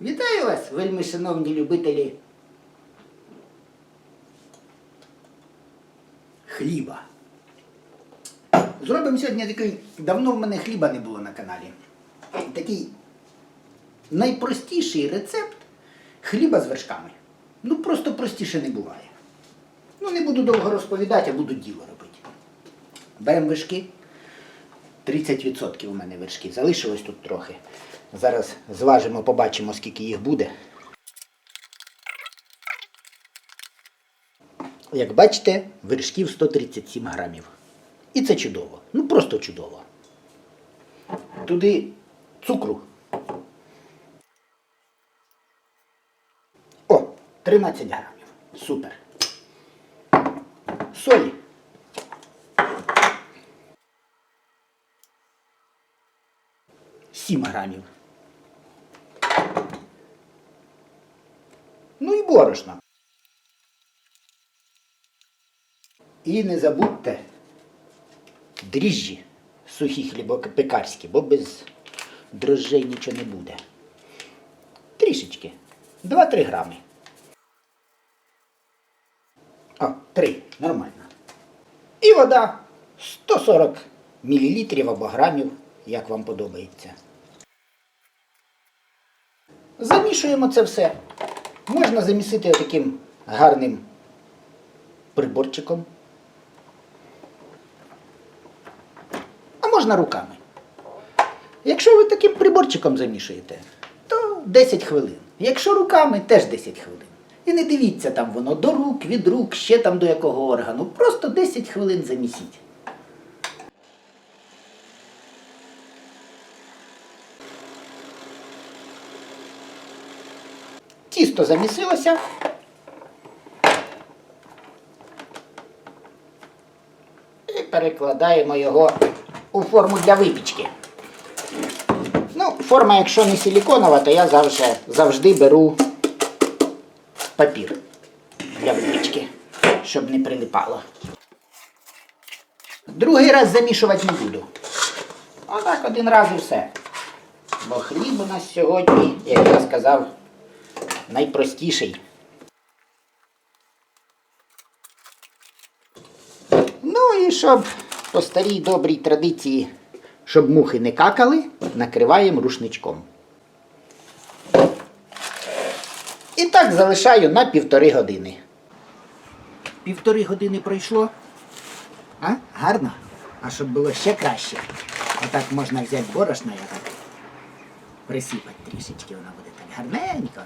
Вітаю вас, вельми шановні любителі хліба. Зробимо сьогодні такий. Давно в мене хліба не було на каналі. Такий найпростіший рецепт хліба з вершками. Ну просто простіше не буває. Ну, не буду довго розповідати, а буду діло робити. Беремо вершки. 30% у мене вершки. Залишилось тут трохи. Зараз зважимо, побачимо, скільки їх буде. Як бачите, вершків 137 грамів. І це чудово. Ну просто чудово. Туди цукру. О, 13 грамів. Супер. Солі. Сім грамів. І. І не забудьте дріжджі сухі хлібопекарські, бо без дрожжей нічого не буде. Трішечки. 2-3 грами. О, 3. Нормально. І вода 140 мл або грамів, як вам подобається. Замішуємо це все. Можна замісити таким гарним приборчиком. А можна руками. Якщо ви таким приборчиком замішуєте, то 10 хвилин. Якщо руками, теж 10 хвилин. І не дивіться там воно до рук, від рук, ще там до якого органу. Просто 10 хвилин замісіть. Тісто замісилося. І перекладаємо його у форму для випічки. Ну, форма, якщо не силіконова, то я завжди, завжди беру папір для випічки, щоб не прилипало. Другий раз замішувати не буду. Отак один раз і все. Бо хліб у нас сьогодні, як я сказав, найпростіший. Ну і щоб по старій добрій традиції, щоб мухи не какали, накриваємо рушничком. І так залишаю на півтори години. Півтори години пройшло. А? Гарно? А щоб було ще краще. Отак можна взяти борошно і отак присипати трішечки, воно буде так гарненько.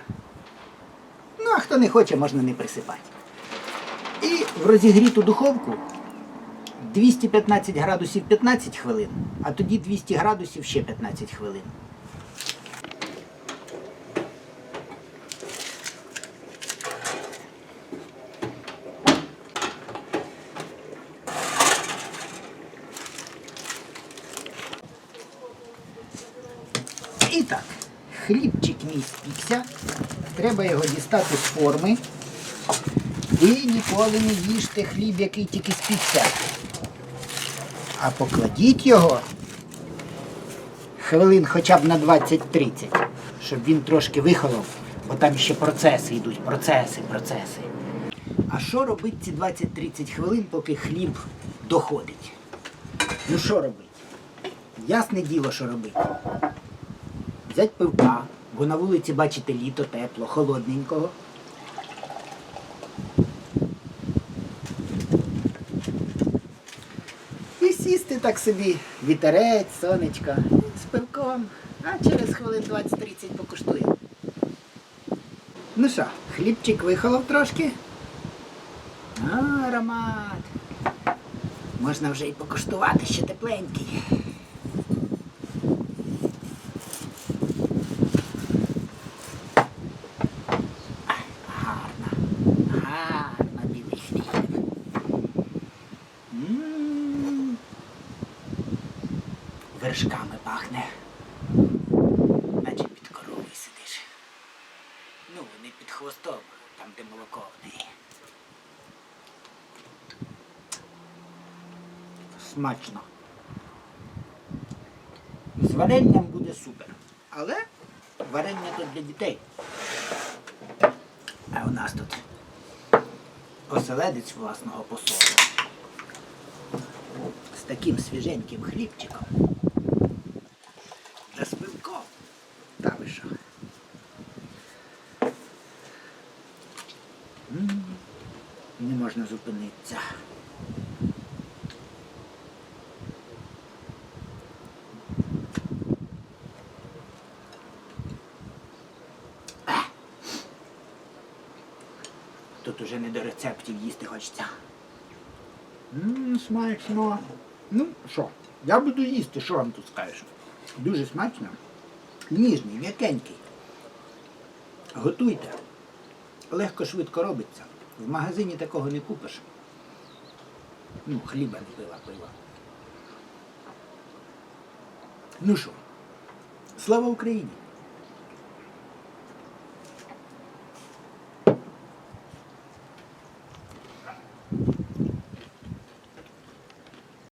Хто не хоче, можна не присипати. І в розігріту духовку 215 градусів 15 хвилин, а тоді 200 градусів ще 15 хвилин. І так, хлібчик мій спікся. Треба його дістати з форми. І ніколи не їжте хліб, який тільки спікся. А покладіть його хвилин хоча б на 20-30, щоб він трошки вихолов, бо там ще процеси йдуть, процеси, процеси. А що робити ці 20-30 хвилин, поки хліб доходить? Ну що робити? Ясне діло, що робити. Взять пивка, бо на вулиці, бачите, літо тепло, холодненького. І сісти так собі, вітерець, сонечко, з пивком, а через хвилин 20-30 покуштуємо. Ну що, хлібчик вихолов трошки. А, аромат. Можна вже і покуштувати, ще тепленький. Гарно, гарно білий хліб. М. Вершками пахне. Наче під коровою сидиш. Ну, не під хвостом, там де молоко в неї. Смачно. З варенням буде супер. Але варення тут для дітей. А у нас тут оселедець власного посолу. З таким свіженьким хлібчиком. Та з пивком. Та ви що? М, Не. Тут уже не до рецептів їсти хочеться. Ммм, смачно. Ну, що, я буду їсти, що вам тут скажеш? Дуже смачно. Ніжний, м'якенький. Готуйте. Легко, швидко робиться. В магазині такого не купиш. Ну, хліба не пива пива. Ну що, слава Україні!